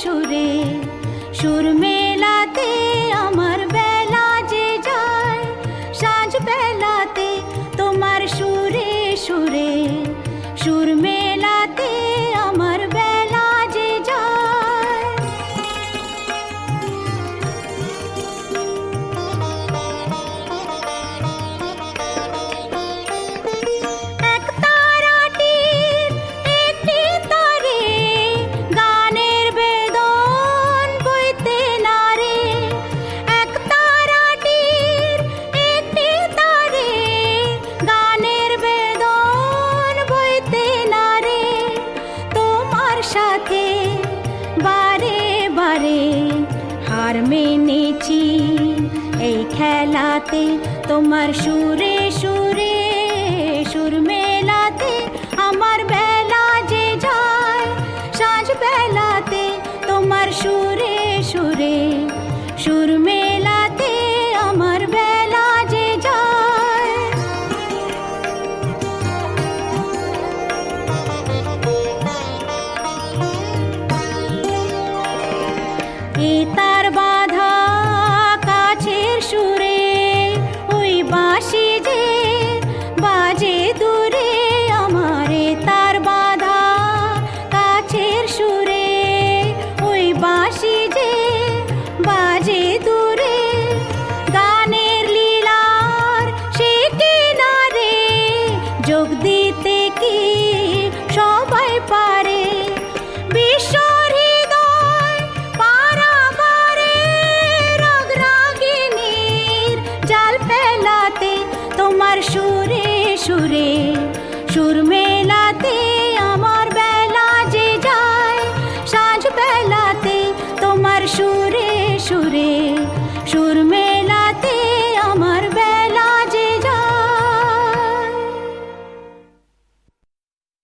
সুরে সুর মেলা মেনেছি। এই খেলাতে তোমার সুরে সুরে, সুর মেলাতে আমার বেলা যে যায়। সাঁঝ বেলাতে তোমার সুরে সুরে, সুর মেলাতে বাজে দূরে গানের লীলার সে কিনারে যোগ দিতে কি সবাই পারে? ফেলাতে তোমার সুরে সুরে সুর মে